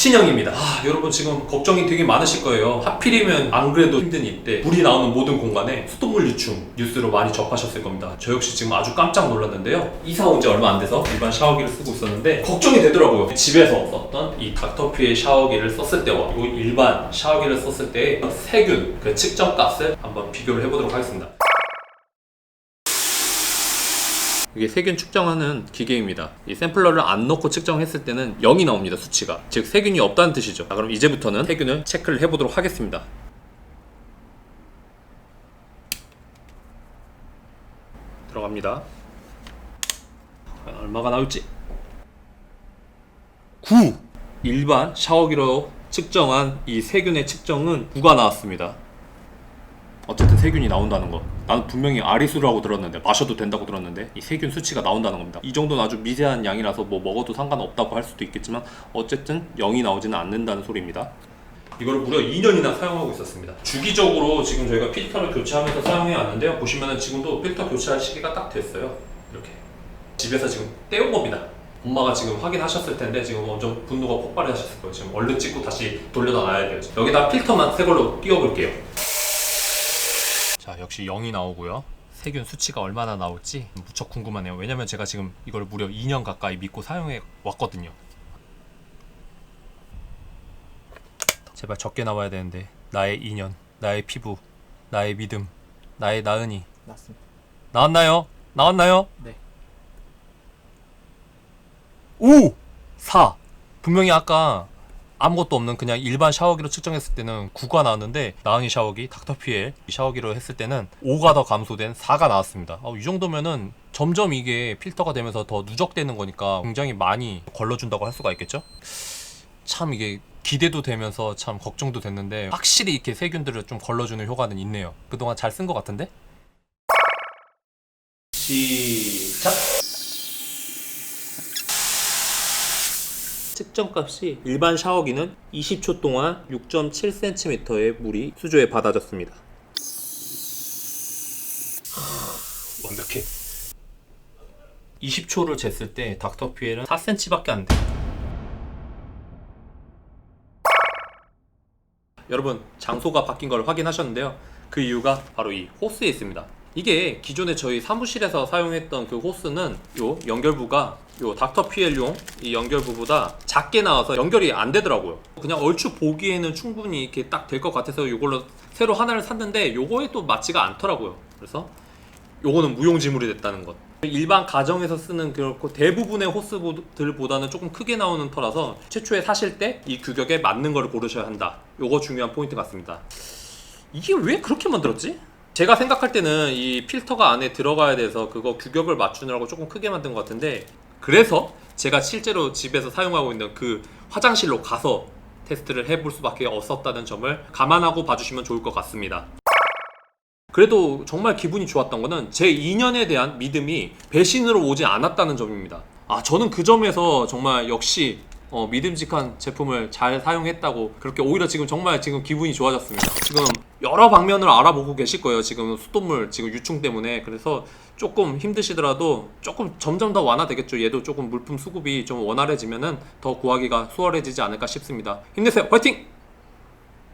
친형입니다. 아, 여러분 지금 걱정이 되게 많으실 거예요. 하필이면 안 그래도 힘든 이때 불이 나오는 모든 공간에 수돗물 유충 뉴스로 많이 접하셨을 겁니다. 저 역시 지금 아주 깜짝 놀랐는데요. 이사 온 지 얼마 안 돼서 일반 샤워기를 쓰고 있었는데 걱정이 되더라고요. 집에서 썼던 이 닥터피의 샤워기를 썼을 때와 이 일반 샤워기를 썼을 때의 세균 그 측정 값을 한번 비교를 해보도록 하겠습니다. 이게 세균 측정하는 기계입니다. 이 샘플러를 안 넣고 측정했을 때는 0이 나옵니다. 수치가. 즉 세균이 없다는 뜻이죠. 자, 그럼 이제부터는 세균을 체크를 해보도록 하겠습니다. 들어갑니다. 얼마가 나올지. 9! 일반 샤워기로 측정한 이 세균의 측정은 9가 나왔습니다. 세균이 나온다는 거. 나는 분명히 아리수라고 들었는데 마셔도 된다고 들었는데 이 세균 수치가 나온다는 겁니다. 이 정도는 아주 미세한 양이라서 뭐 먹어도 상관없다고 할 수도 있겠지만 어쨌든 0이 나오지는 않는다는 소리입니다. 이거를 무려 2년이나 사용하고 있었습니다. 주기적으로 지금 저희가 필터를 교체하면서 사용해 왔는데요. 보시면은 지금도 필터 교체할 시기가 딱 됐어요. 이렇게 집에서 지금 떼온 겁니다. 엄마가 지금 확인하셨을 텐데 지금 완전 분노가 폭발하셨을 거예요. 지금 얼른 찍고 다시 돌려다 놔야 돼요. 여기다 필터만 새 걸로 띄워볼게요. 자 역시 0이 나오고요 세균 수치가 얼마나 나올지 무척 궁금하네요 왜냐면 제가 지금 이걸 무려 2년 가까이 믿고 사용해 왔거든요 제발 적게 나와야 되는데 나의 2년 나의 피부 나의 믿음 나의 나은이 맞습니다. 나왔나요? 나왔나요? 네. 5! 4! 분명히 아까 아무것도 없는 그냥 일반 샤워기로 측정했을 때는 9가 나왔는데 나은이 샤워기 닥터피엘 샤워기로 했을 때는 5가 더 감소된 4가 나왔습니다. 어, 이 정도면은 점점 이게 필터가 되면서 더 누적되는 거니까 굉장히 많이 걸러준다고 할 수가 있겠죠? 참 이게 기대도 되면서 참 걱정도 됐는데 확실히 이렇게 세균들을 좀 걸러주는 효과는 있네요. 그동안 잘 쓴 것 같은데? 시작! 측정값이 일반 샤워기는 20초 동안 6.7cm의 물이 수조에 받아졌습니다. 완벽해. 20초를 쟀을 때 닥터피엘은 4cm밖에 안 돼. 여러분 장소가 바뀐 걸 확인하셨는데요. 그 이유가 바로 이 호스에 있습니다. 이게 기존에 저희 사무실에서 사용했던 그 호스는 요 연결부가 요 닥터 PL용 이 연결 부보다 작게 나와서 연결이 안 되더라고요. 그냥 얼추 보기에는 충분히 이렇게 딱 될 것 같아서 요걸로 새로 하나를 샀는데 요거에 또 맞지가 않더라고요. 그래서 요거는 무용지물이 됐다는 것. 일반 가정에서 쓰는 그렇고 대부분의 호스들보다는 조금 크게 나오는 터라서 최초에 사실 때 이 규격에 맞는 거를 고르셔야 한다. 요거 중요한 포인트 같습니다. 이게 왜 그렇게 만들었지? 제가 생각할 때는 이 필터가 안에 들어가야 돼서 그거 규격을 맞추느라고 조금 크게 만든 것 같은데 그래서 제가 실제로 집에서 사용하고 있는 그 화장실로 가서 테스트를 해볼 수밖에 없었다는 점을 감안하고 봐주시면 좋을 것 같습니다. 그래도 정말 기분이 좋았던 거는 제 2년에 대한 믿음이 배신으로 오지 않았다는 점입니다. 아, 저는 그 점에서 정말 역시 어, 믿음직한 제품을 잘 사용했다고 그렇게 오히려 지금 정말 지금 기분이 좋아졌습니다. 지금 여러 방면을 알아보고 계실 거예요. 지금 수돗물 지금 유충 때문에 그래서 조금 힘드시더라도 조금 점점 더 완화되겠죠. 얘도 조금 물품 수급이 좀 원활해지면은 더 구하기가 수월해지지 않을까 싶습니다. 힘내세요. 화이팅!